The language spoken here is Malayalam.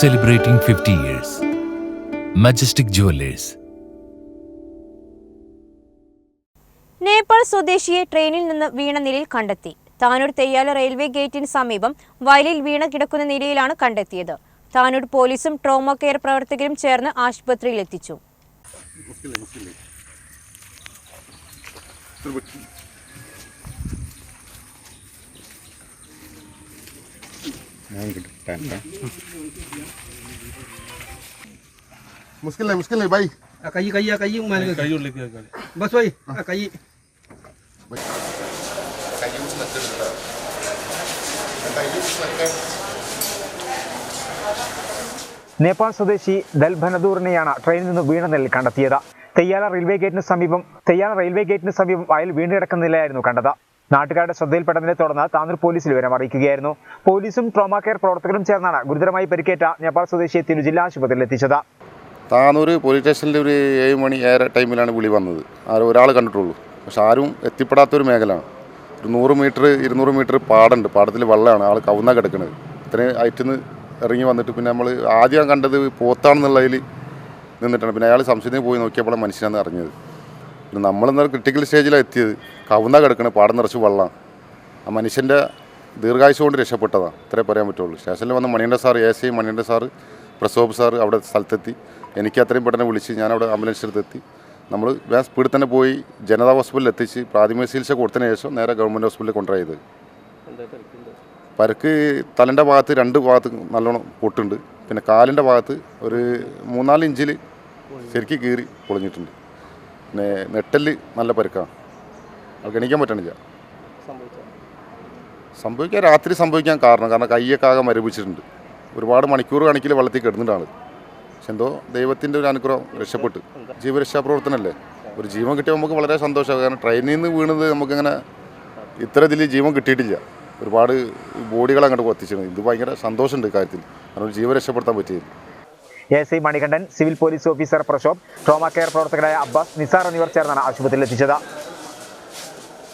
celebrating 50 years. Majestic Jewelers. Nepal സ്വദേശിയെ ട്രെയിനിൽ നിന്ന് വീണ നിലയിൽ കണ്ടെത്തി. താനൂർ തെയ്യാല റെയിൽവേ ഗേറ്റിന് സമീപം വയലിൽ വീണ കിടക്കുന്ന നിലയിലാണ് കണ്ടെത്തിയത്. താനൂർ പോലീസും ട്രോമ കെയർ പ്രവർത്തകരും ചേർന്ന് ആശുപത്രിയിൽ എത്തിച്ചു ഞാൻ മുസ്കില്ലേ മുസ്കില്ലേ ബൈ. കൈ കൈ കൈ കൈ ബസ് ബൈ. കൈ കൈ നേപ്പാൾ സ്വദേശി ദൽഭനദൂറിനെയാണ് ട്രെയിനിൽ നിന്ന് വീണ നിലയിൽ കണ്ടെത്തിയത്. തെയ്യാല റെയിൽവേ ഗേറ്റിന് സമീപം തെയ്യാല റെയിൽവേ ഗേറ്റിന് സമീപം അയൽ വീണ്ടുകിടക്കുന്ന നിലയായിരുന്നു കണ്ടത്. നാട്ടുകാരുടെ ശ്രദ്ധയിൽപ്പെട്ടതിനെ തുടർന്ന് താനൂർ പോലീസിൽ വിവരം അറിയിക്കുകയായിരുന്നു. പോലീസും ട്രോമ കെയർ പ്രവർത്തകരും ചേർന്നാണ് ഗുരുതരമായി പരിക്കേറ്റ നേപ്പാൾ സ്വദേശിയെ തിരു ജില്ലാ ആശുപത്രിയിൽ എത്തിച്ചത്. താനൂർ പോലീസ് സ്റ്റേഷനിൽ ഒരു ഏഴ് മണി ഏഴര ടൈമിലാണ് വിളി വന്നത്. ആരും ഒരാൾ കണ്ടിട്ടുള്ളൂ. പക്ഷെ ആരും എത്തിപ്പെടാത്തൊരു മേഖലയാണ്. ഒരു നൂറ് മീറ്റർ ഇരുന്നൂറ് മീറ്റർ പാടുണ്ട്. പാടത്തിൽ വെള്ളമാണ് ആൾ കവുന്ന കിടക്കുന്നത് ഇത്രയും നിന്ന് ഇറങ്ങി വന്നിട്ട് പിന്നെ നമ്മൾ ആദ്യം കണ്ടത് പോത്താണെന്നുള്ളതിൽ നിന്നിട്ടാണ്. പിന്നെ അയാൾ സംശയത്തിന് പോയി നോക്കിയപ്പോൾ മനുഷ്യനാണെന്ന് അറിഞ്ഞത്. പിന്നെ നമ്മളെന്നാൽ ക്രിട്ടിക്കൽ സ്റ്റേജിലാണ് എത്തിയത്. കവുന്ന കിടക്കണേ പാടം നിറച്ച് വെള്ളം. ആ മനുഷ്യന്റെ ദീർഘായുസ് കൊണ്ട് രക്ഷപ്പെട്ടതാണ് ഇത്രേ പറയാൻ പറ്റുള്ളൂ. സ്റ്റേഷനിൽ വന്ന മണിയണ്ട സാർ എ സി മണിയണ്ട സാറ് പ്രസോബ് സാർ അവിടെ സ്ഥലത്തെത്തി. എനിക്ക് അത്രയും പെട്ടെന്ന് വിളിച്ച് ഞാനവിടെ ആംബുലൻസ് എടുത്തെത്തി നമ്മൾ വേ സ്പീഡിൽ തന്നെ പോയി ജനതാ ഹോസ്പിറ്റലിൽ എത്തിച്ച് പ്രാഥമിക ചികിത്സ കൊടുത്തതിന് ശേഷം നേരെ ഗവൺമെന്റ് ഹോസ്പിറ്റലിൽ കൊണ്ടുപോയത് പരക്ക് തലന്റെ ഭാഗത്ത് രണ്ട് ഭാഗത്ത് നല്ലോണം പൊട്ടുണ്ട്. പിന്നെ കാലിന്റെ ഭാഗത്ത് ഒരു മൂന്നാൽ ഇഞ്ചിൽ ശരിക്കും കീറി പൊളിഞ്ഞിട്ടുണ്ട്. പിന്നെ നെട്ടൽ നല്ല പരുക്കാണ് അത് ഗണിക്കാൻ പറ്റണില്ല. സംഭവിക്കാൻ രാത്രി സംഭവിക്കാൻ കാരണം കാരണം കയ്യൊക്കെ ആകെ മരവിച്ചിട്ടുണ്ട്. ഒരുപാട് മണിക്കൂർ കണക്കിൽ വെള്ളത്തിൽ കിടന്നിട്ടാണ് പക്ഷെ എന്തോ ദൈവത്തിന്റെ ഒരു അനുഗ്രഹം രക്ഷപ്പെട്ട്. ജീവരക്ഷാ പ്രവർത്തനമല്ലേ ഒരു ജീവൻ കിട്ടിയ നമുക്ക് വളരെ സന്തോഷമാണ് കാരണം ട്രെയിനിൽ നിന്ന് വീണത് നമുക്കങ്ങനെ ഇത്ര ഇതിൽ ജീവൻ കിട്ടിയിട്ടില്ല. ഒരുപാട് ബോഡികൾ അങ്ങോട്ട് കൊത്തിച്ചിരുന്നു. ഇത് ഭയങ്കര സന്തോഷമുണ്ട് കാര്യത്തിൽ കാരണം ഒരു ജീവൻ രക്ഷപ്പെടുത്താൻ പറ്റിയത് S I Manikandan civil police officer Prashobh trauma care പ്രവർത്തകരായ അബ്ബാസ് നിസാർ എന്നിവർ ചേർന്നാണ് ആശുപത്രിയിൽ എത്തിച്ചത്.